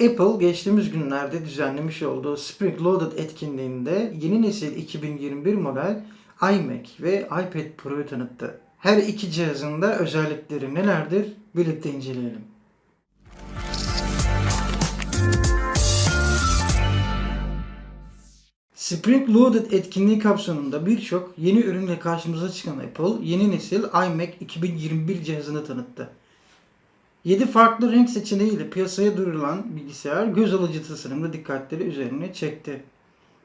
Apple geçtiğimiz günlerde düzenlemiş olduğu Spring Loaded etkinliğinde yeni nesil 2021 model iMac ve iPad Pro'yu tanıttı. Her iki cihazın da özellikleri nelerdir birlikte inceleyelim. Spring Loaded etkinliği kapsamında birçok yeni ürünle karşımıza çıkan Apple, yeni nesil iMac 2021 cihazını tanıttı. 7 farklı renk seçeneğiyle piyasaya duyurulan bilgisayar göz alıcı tasarımda dikkatleri üzerine çekti.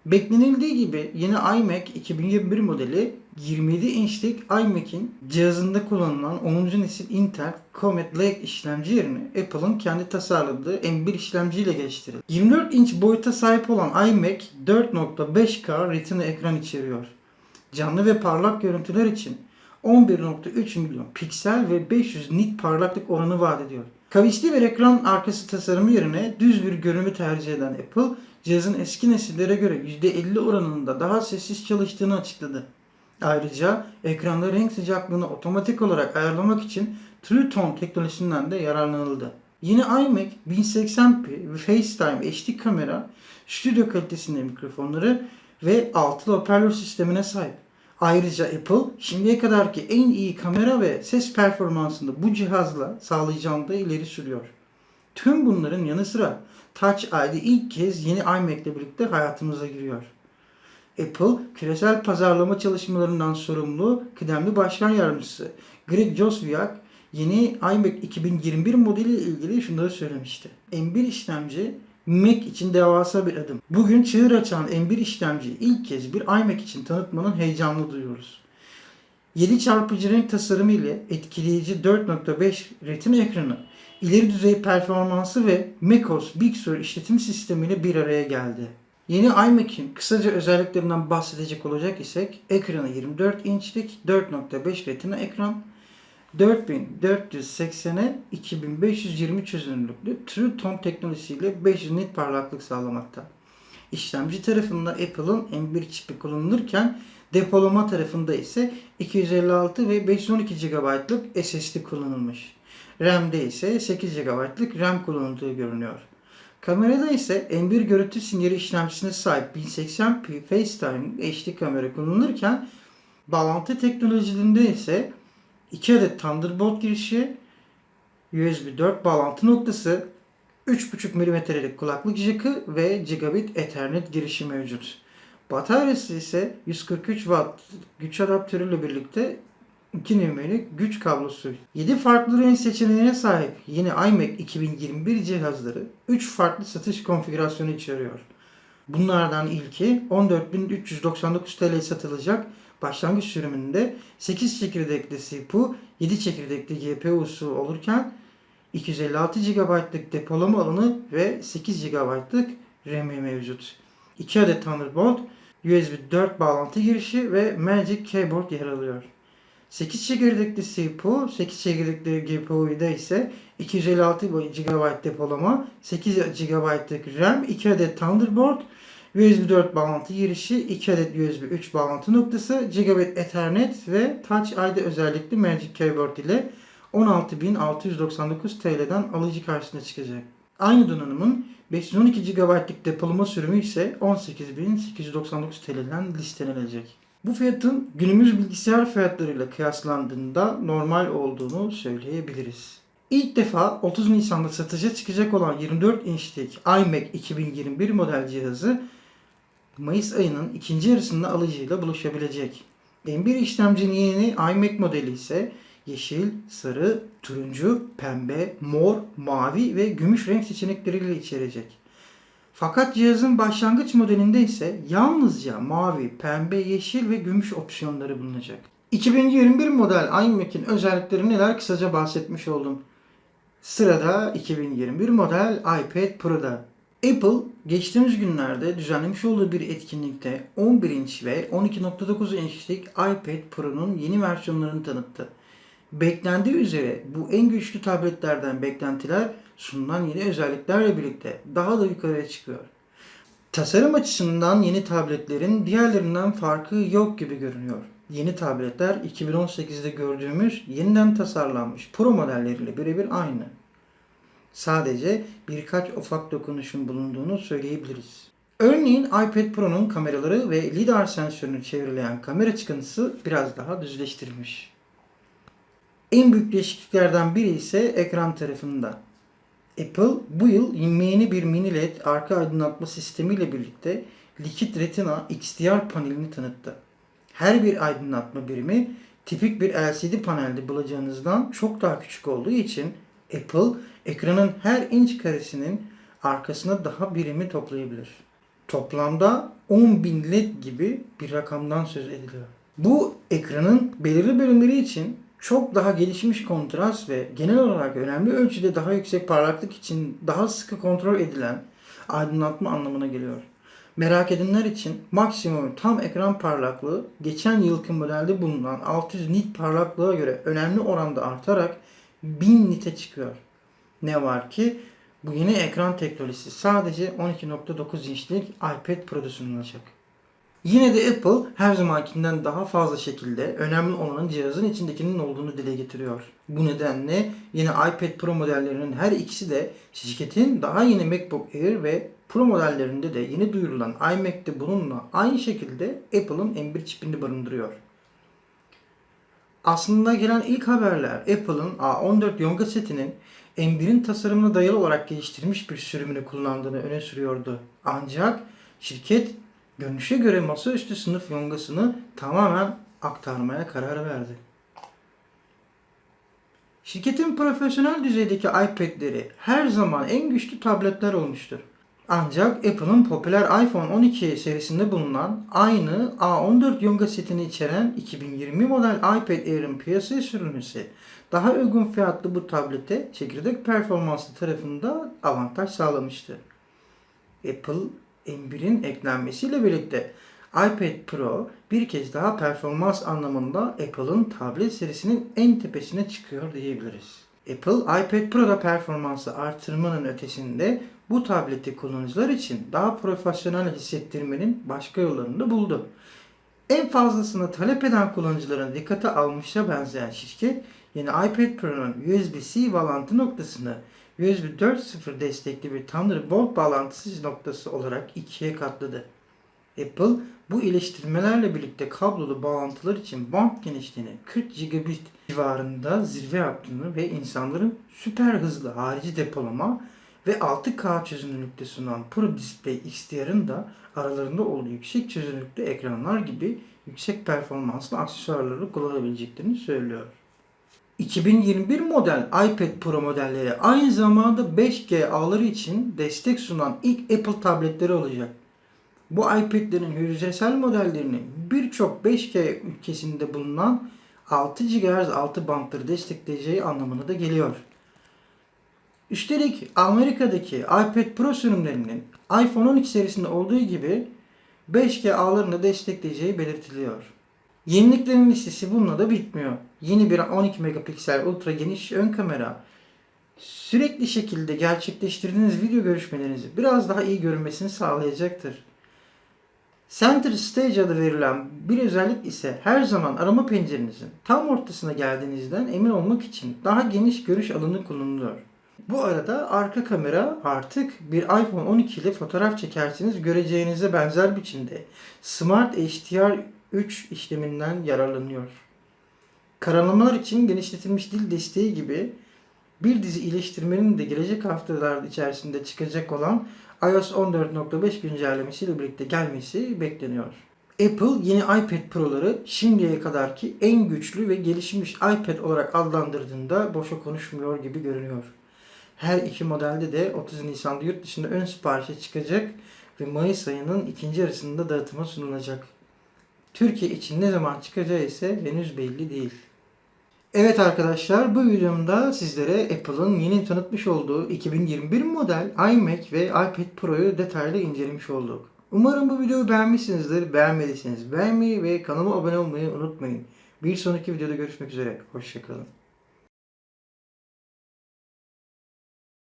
Beklenildiği gibi yeni iMac 2021 modeli 27 inçlik iMac'in cihazında kullanılan 10. nesil Intel Comet Lake işlemci yerine Apple'ın kendi tasarladığı M1 işlemciyle geliştirildi. 24 inç boyuta sahip olan iMac 4.5K Retina ekran içeriyor. Canlı ve parlak görüntüler için 11.3 milyon piksel ve 500 nit parlaklık oranı vaat ediyor. Kavisli bir ekran arkası tasarımı yerine düz bir görünümü tercih eden Apple, cihazın eski nesillere göre %50 oranında daha sessiz çalıştığını açıkladı. Ayrıca ekranda renk sıcaklığını otomatik olarak ayarlamak için True Tone teknolojisinden de yararlanıldı. Yeni iMac 1080p ve FaceTime HD kamera, stüdyo kalitesinde mikrofonları ve altılı hoparlör sistemine sahip. Ayrıca Apple şimdiye kadarki en iyi kamera ve ses performansını bu cihazla sağlayacağını ileri sürüyor. Tüm bunların yanı sıra Touch ID ilk kez yeni iMac ile birlikte hayatımıza giriyor. Apple, küresel pazarlama çalışmalarından sorumlu kıdemli başkan yardımcısı Greg Joswiak yeni iMac 2021 modeli ile ilgili şunları söylemişti. M1 işlemci Mac için devasa bir adım. Bugün çığır açan M1 işlemciyi ilk kez bir iMac için tanıtmanın heyecanını duyuyoruz. 7 çarpıcı renk tasarımı ile etkileyici 4.5 retina ekranı, ileri düzey performansı ve macOS Big Sur işletim sistemiyle bir araya geldi. Yeni iMac'in kısaca özelliklerinden bahsedecek olacak isek, ekranı 24 inçlik 4.5 retina ekran, 4480'e 2520 çözünürlüklü True Tone teknolojisiyle 500 nit parlaklık sağlamakta. İşlemci tarafında Apple'ın M1 çipi kullanılırken depolama tarafında ise 256 ve 512 GB'lık SSD kullanılmış. RAM'de ise 8 GB'lık RAM kullanıldığı görünüyor. Kamerada ise M1 görüntü sinyali işlemcisine sahip 1080p FaceTime HD kamera kullanılırken bağlantı teknolojilerinde ise 2 adet Thunderbolt girişi, USB 4 bağlantı noktası, 3.5 mm'lik kulaklık jackı ve Gigabit Ethernet girişi mevcut. Bataryası ise 143 Watt güç adaptörüyle birlikte 2 mm'lik güç kablosu. 7 farklı renk seçeneğine sahip yeni iMac 2021 cihazları 3 farklı satış konfigürasyonu içeriyor. Bunlardan ilki 14.399 TL satılacak başlangıç sürümünde 8 çekirdekli CPU, 7 çekirdekli GPU'su olurken 256 GB'lık depolama alanı ve 8 GB'lık RAM'i mevcut. 2 adet Thunderbolt, USB 4 bağlantı girişi ve Magic Keyboard yer alıyor. 8 çekirdekli CPU, 8 çekirdekli GPU'da ise 256 GB depolama, 8 GB'lık RAM, 2 adet Thunderbolt, USB 4 bağlantı girişi, 2 adet USB 3 bağlantı noktası, Gigabit Ethernet ve Touch ID özellikli Magic Keyboard ile 16.699 TL'den alıcı karşısına çıkacak. Aynı donanımın 512 GB'lık depolama sürümü ise 18.899 TL'den listelenebilecek. Bu fiyatın günümüz bilgisayar fiyatlarıyla kıyaslandığında normal olduğunu söyleyebiliriz. İlk defa 30 Nisan'da satışa çıkacak olan 24 inçlik iMac 2021 model cihazı Mayıs ayının ikinci yarısında alıcıyla buluşabilecek. M1 işlemcinin yeni iMac modeli ise yeşil, sarı, turuncu, pembe, mor, mavi ve gümüş renk seçenekleriyle içerecek. Fakat cihazın başlangıç modelinde ise yalnızca mavi, pembe, yeşil ve gümüş opsiyonları bulunacak. 2021 model iMac'in özellikleri neler kısaca bahsetmiş oldum. Sırada 2021 model iPad Pro'da. Apple geçtiğimiz günlerde düzenlemiş olduğu bir etkinlikte 11 inç ve 12.9 inçlik iPad Pro'nun yeni versiyonlarını tanıttı. Beklendiği üzere bu en güçlü tabletlerden beklentiler sunulan yeni özelliklerle birlikte daha da yukarıya çıkıyor. Tasarım açısından yeni tabletlerin diğerlerinden farkı yok gibi görünüyor. Yeni tabletler 2018'de gördüğümüz yeniden tasarlanmış Pro modelleriyle birebir aynı. Sadece birkaç ufak dokunuşun bulunduğunu söyleyebiliriz. Örneğin iPad Pro'nun kameraları ve lidar sensörünü çevrilen kamera çıkıntısı biraz daha düzleştirilmiş. En büyük değişikliklerden biri ise ekran tarafında. Apple bu yıl yeni bir mini LED arka aydınlatma sistemiyle birlikte Liquid Retina XDR panelini tanıttı. Her bir aydınlatma birimi tipik bir LCD panelde bulacağınızdan çok daha küçük olduğu için Apple ekranın her inç karesinin arkasına daha birimi toplayabilir. Toplamda 10.000 led gibi bir rakamdan söz ediliyor. Bu ekranın belirli bölümleri için çok daha gelişmiş kontrast ve genel olarak önemli ölçüde daha yüksek parlaklık için daha sıkı kontrol edilen aydınlatma anlamına geliyor. Merak edenler için maksimum tam ekran parlaklığı geçen yılki modelde bulunan 600 nit parlaklığa göre önemli oranda artarak 1000 nite çıkıyor. Ne var ki bu yeni ekran teknolojisi sadece 12.9 inçlik iPad Pro'da sunulacak. Yine de Apple her zamankinden daha fazla şekilde önemli olanın cihazın içindekinin olduğunu dile getiriyor. Bu nedenle yeni iPad Pro modellerinin her ikisi de şirketin daha yeni MacBook Air ve Pro modellerinde de yeni duyurulan iMac'te bununla aynı şekilde Apple'ın M1 çipini barındırıyor. Aslında gelen ilk haberler Apple'ın A14 Yonga setinin M1'in tasarımına dayalı olarak geliştirilmiş bir sürümünü kullandığını öne sürüyordu. Ancak şirket görünüşe göre masaüstü sınıf yongasını tamamen aktarmaya karar verdi. Şirketin profesyonel düzeydeki iPad'leri her zaman en güçlü tabletler olmuştur. Ancak Apple'ın popüler iPhone 12 serisinde bulunan aynı A14 Yonga setini içeren 2020 model iPad Air'ın piyasaya sürülmesi daha uygun fiyatlı bu tablete çekirdek performanslı tarafında avantaj sağlamıştı. Apple M1'in eklenmesiyle birlikte iPad Pro bir kez daha performans anlamında Apple'ın tablet serisinin en tepesine çıkıyor diyebiliriz. Apple iPad Pro'da performansı artırmanın ötesinde bu tableti kullanıcılar için daha profesyonel hissettirmenin başka yollarını da buldu. En fazlasını talep eden kullanıcıların dikkate almışa benzeyen şirket yeni iPad Pro'nun USB-C bağlantı noktasını USB 4.0 destekli bir Thunderbolt bağlantısı noktası olarak ikiye katladı. Apple bu iyileştirmelerle birlikte kablolu bağlantılar için band genişliğini 40 gigabit civarında zirve yaptığını ve insanların süper hızlı harici depolama ve 6K çözünürlükte sunan Pro Display XDR'ın da aralarında olduğu yüksek çözünürlüklü ekranlar gibi yüksek performanslı aksesuarları kullanabileceklerini söylüyor. 2021 model iPad Pro modelleri aynı zamanda 5G ağları için destek sunan ilk Apple tabletleri olacak. Bu iPad'lerin hücresel modellerini birçok 5G ülkesinde bulunan 6 GHz altı bantları destekleyeceği anlamına da geliyor. Üstelik Amerika'daki iPad Pro sürümlerinin iPhone 12 serisinde olduğu gibi 5G ağlarını destekleyeceği belirtiliyor. Yeniliklerin listesi bununla da bitmiyor. Yeni bir 12 megapiksel ultra geniş ön kamera, sürekli şekilde gerçekleştirdiğiniz video görüşmelerinizi biraz daha iyi görünmesini sağlayacaktır. Center Stage adı verilen bir özellik ise her zaman arama pencerenizin tam ortasına geldiğinizden emin olmak için daha geniş görüş alanı kullanılıyor. Bu arada arka kamera artık bir iPhone 12 ile fotoğraf çekerseniz göreceğinize benzer biçimde Smart HDR 3 işleminden yararlanıyor. Karalamalar için genişletilmiş dil desteği gibi bir dizi iyileştirmenin de gelecek haftalar içerisinde çıkacak olan iOS 14.5 güncellemesiyle birlikte gelmesi bekleniyor. Apple yeni iPad Pro'ları şimdiye kadarki en güçlü ve gelişmiş iPad olarak adlandırdığında boşa konuşmuyor gibi görünüyor. Her iki modelde de 30 Nisan'da yurt dışında ön siparişe çıkacak ve Mayıs ayının ikinci yarısında dağıtıma sunulacak. Türkiye için ne zaman çıkacağı ise henüz belli değil. Evet arkadaşlar bu videomda sizlere Apple'ın yeni tanıtmış olduğu 2021 model iMac ve iPad Pro'yu detaylı incelemiş olduk. Umarım bu videoyu beğenmişsinizdir. Beğenmediyseniz beğenmeyi ve kanalıma abone olmayı unutmayın. Bir sonraki videoda görüşmek üzere. Hoşçakalın.